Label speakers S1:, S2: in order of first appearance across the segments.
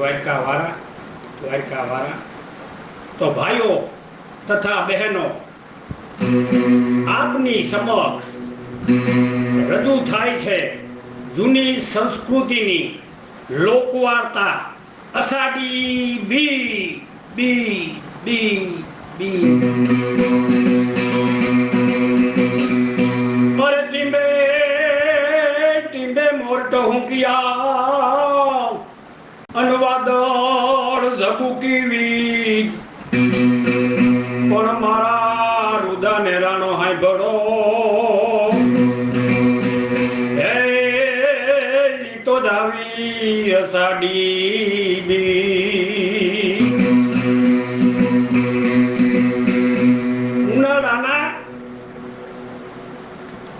S1: દ્વારકા વાળા દ્વારકા વાળા. તો ભાઈઓ તથા બહેનો, આપની સમક્ષ રજૂ થાય છે જૂની સંસ્કૃતિની લોકવાર્તા. અષાઢી બી બી બી બી. ટીંબે ટીંબે મોરટો હુંકિયા અનવાદળ વીજ પણ મારા રુદા નેરાનો હાય હે તો દાવી બી. ઉનાળાના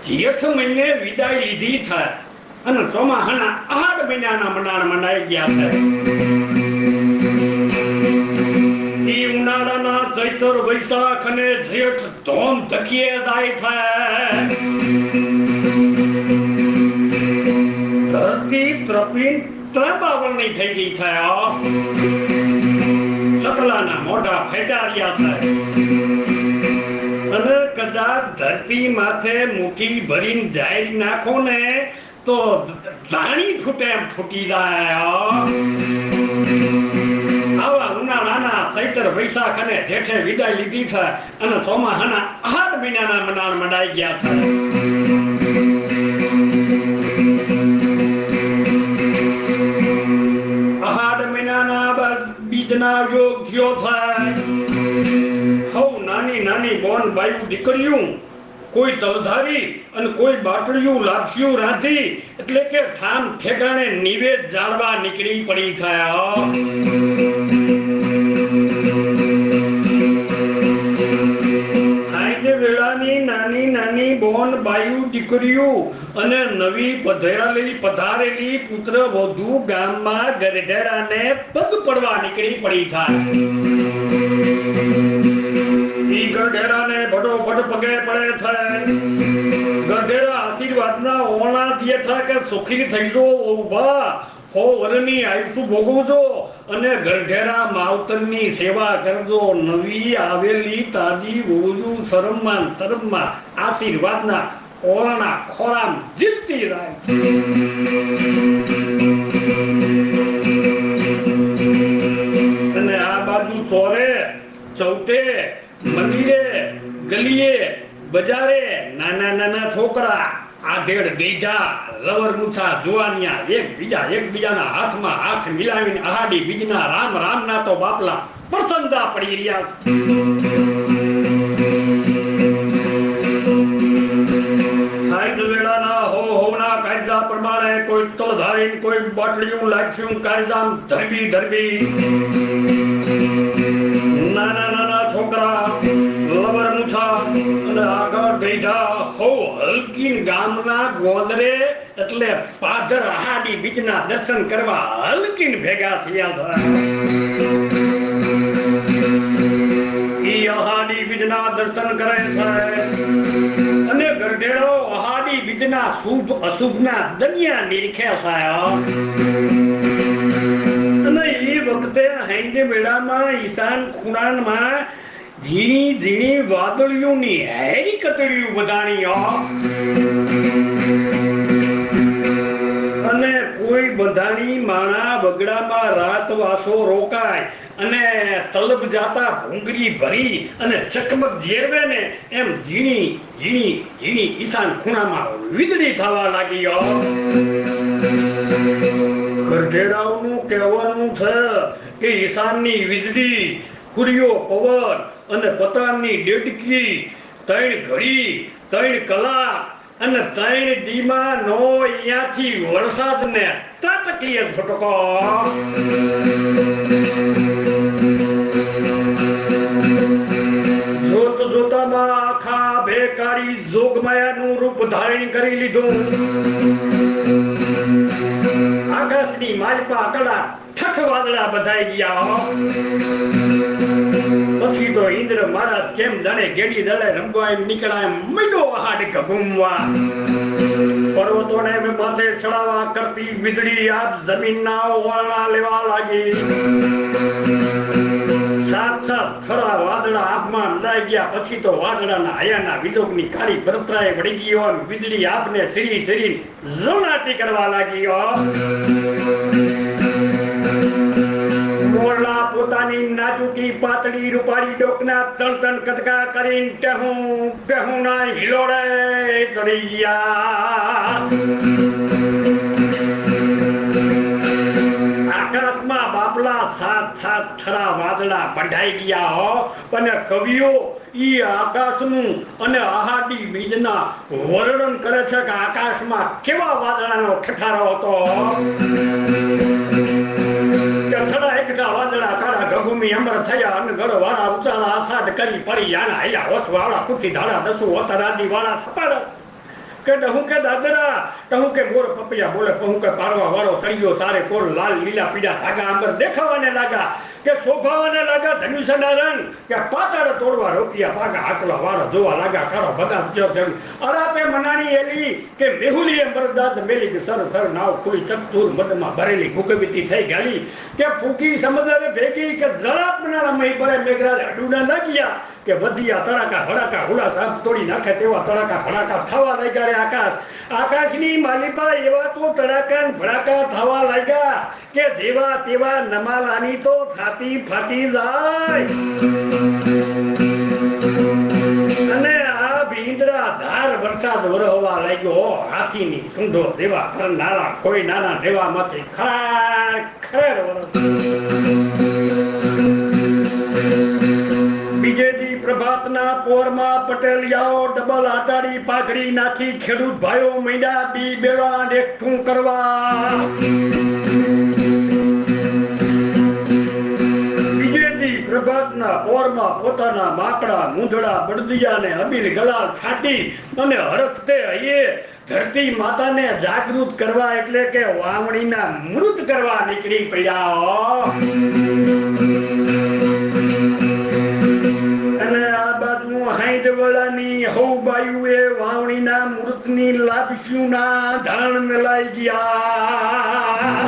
S1: જેઠ મહિને વિદાય લીધી છે. અને ચોમાહાના આઠ મહિનાના મંડાણ મનાઈ ગયા છે. વૈશાખ અને જેઠ ધોમ ધકીએ જાય છે ધરતી ત્રપી ત્રંબાવળની થઈ ગઈ છે આ. મોઢા ફેટાર્યા છે. અને કદાચ ધરતી માથે મુઠ્ઠી ભરીને જાય નાખો ને, તો ધાણી ફૂટે ફૂટી જાય ચૈતર વૈશાખ અને જેઠે વિદાય લીધી છે અને ચોમાહાના આઠ મહિનાના મનાણ મંડાઈ ગયા છે. નાની નાની બોન બાયુ દીકરીયું, કોઈ તલધારી અને કોઈ બાટડિયું લાપસીયું રાંધી, એટલે કે ઠામ ઠેકાણે નિવેદ જાળવા નીકળી પડી થયા બાયું દીકરીયું અને નવી પધરાયેલી, પધારેલી પુત્ર વધુ ગામમાં ગરઢેરાને પગ પડવા નીકળી પડી થાય. ઈ ગઢેરાને ભટોભટ પગે પડે થાય. ગરઢેરા આશીર્વાદના ઓણા દે છે કે સુખી થઈ જો ઊભા હો વરની આયુષ ભોગવજો અને ગરઢેરા માવતરની સેવા કરજો. નવી આવેલી તાજી વહુજુ શરમમાં શરમમાં આશીર્વાદના ઓરણા ખોરામ જીતતી જાય અને આ બાજુ ચોરે ચૌટે મંદિરે ગલીએ બજારે નાના નાના છોકરા આધેડ ગઈઢા લવર મૂછા, જુવાનિયા, એક બીજા, એક બીજાના હાથમાં હાથ મિલાવીને આહાડી બીજના રામ રામના તો બાપલા પ્રસન્નતા પડી રહ્યા છે. કોઈ બોટલીયું લાગ્યું કાયદામ ધરબી ધરબી. નાના નાના છોકરા, લવર મુઠા અને આગળ બેઠા, હો, હલકીન ગામના ગોદરે, એટલે પાદર હાડી બીજના દર્શન કરવા હલકીન ભેગા થયા છે ઈ અહાડી બીજના દર્શન કરે અહાડી શુભ, અશુભના દનિયા નિરખે છે અને એ વખતે હૈંડે મેળામાં ઈશાન ખૂણાનમાં ઝીણી ઝીણી વાદળીઓની હેરી કતળીઓ બધાણી બગડામાં રાત વાસો રોકાય અને તલબ જાતા ભૂંગરી ભરી અને ચકમક ઝેરવે ને એમ ઝીણી ઝીણી ઝીણી ઈશાન ખૂણામાં વીજળી થવા લાગી. ગરઢેરાઓનું કહેવાનું છે કે ઈશાનની વીજળી કુડીઓ પવન અને પતાનની ડેડકી, ત્રણ ઘડી, ત્રણ કલાક અને ત્રણ દીમાં નો અહીંયાથી તત તાતકીય છટકો જોત જોતામાં આખા ભેકારી જોગમાયાનું રૂપ ધારણ કરી લીધું. આકાશની માલપા કડા ઠઠ વાદળા બધાઈ ગયા પછી તો ઇન્દ્ર મહારાજ કેમ દણે ગેડી દળે રમવા એમ નીકળ્યા એમ મીંડો હાડ ઘૂમવા. પર્વતોને માથે ચડાવા કરતી વીજળી આપ જમીનના ઓળણા લેવા લાગી. સાત થરા વાદળા આભમાં લડાઈ ગયા. પછી તો વાદળાના હયાના વિદોગની કાળી ભરતરાએ વળી ગયો અને વીજળી આપને ઝીરી ઝીરી ઝવણાટી કરવા લાગ્યો મોરલા પોતાની નાજુકી પાતળી રૂપાળી ડોકના તણ તણ કટકા કરીને ટહું ટહુના હિલોડે ચડી ગયા. સાત સાત થરા વાદળા બંધાઈ ગયા હો. અને કવિઓ ઈ આકાશનું અને આહાડી બીજના વર્ણન કરે છે કે આકાશમાં કેવા વાદળાનો ઠઠારો હતો થડા એકઠા વાદળા કાળા ગગુમી અમર થયા અને ગળ વાળા ઉચાળા આસાદ કરી પડી, આના હૈયા હોસ વાળા કુઠી ધાડા દસુ ઓતરાદી વાળા સપાડસ કે ડહું કે દાદરા, ડહું કે મોર પપૈયા બોલે, પહું કે પારવા વાળો તળિયો તારે કોર લાલ લીલા પીળા ધાગા આંબર દેખાવાને લાગા, કે શોભાવાને લાગા ધનુષના રંગ કે પાતાળ તોડવા રોપિયા પાગા આકલા વાળો જોવા લાગા, કાળો ભગા જો જેમ અરાપે મનાણી એલી, કે મેહુલીએ મરદાદ મેલી કે સર સર નાવ ખુલી ચકચૂર મદમાં ભરેલી ભૂકવીતી થઈ ગાલી, કે ફૂકી સમજરે ભેગી, કે જરા બનારા મહી પરે મેઘરાજ અડુના લાગ્યા, કે વધિયા તડાકા ભડાકા હુલા સાપ તોડી નાખે તેવા તડાકા ભડાકા થવા લાગ્યા રે આકાશ. આકાશની માલિપા એવા તો તડાકા ભડાકા થવા લાગ્યા કે જેવા તેવા નમાલાની તો છાતી ફાટી જાય. અને આ ભીંદરા ધાર વરસાદ વરહવા લાગ્યો હાથીની સૂંઢો દેવા નાના કોઈ નાના દેવામાંથી ખરા ખરેર પ્રભાતના પોરમાં પટેલિયાઓ ડબલ આટાડી પાઘડી નાખી ખેડૂત ભાઈઓ મૈડા બી બેડા એકઠું કરવા. ગલાલ છાટી અને હરખતે હૈયે ધરતી માતાને જાગૃત કરવા એટલે કે વાવણીના મૃત કરવા નીકળી પડ્યા. હાઈદ વળાની હૌ બાયુએ વાવણીના મૃતની લાપસ્યુના ધાણ મેલાઈ ગયા.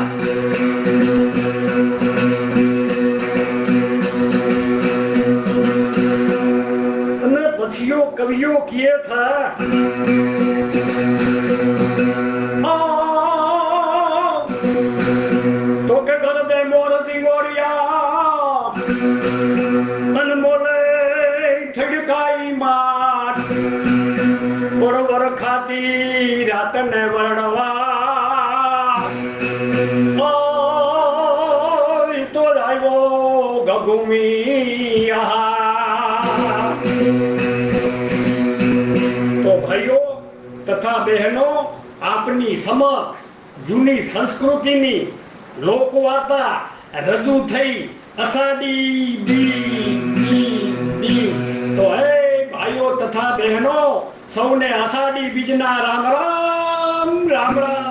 S1: અને પછીઓ કવિઓ કીએ થા વર્ણવા ઓય તો લોકવાર્તા રજૂ થઈ અસાડી તો હે ભાઈઓ તથા બહેનો, સૌને અષાઢી બીજના રામ. રામ રામ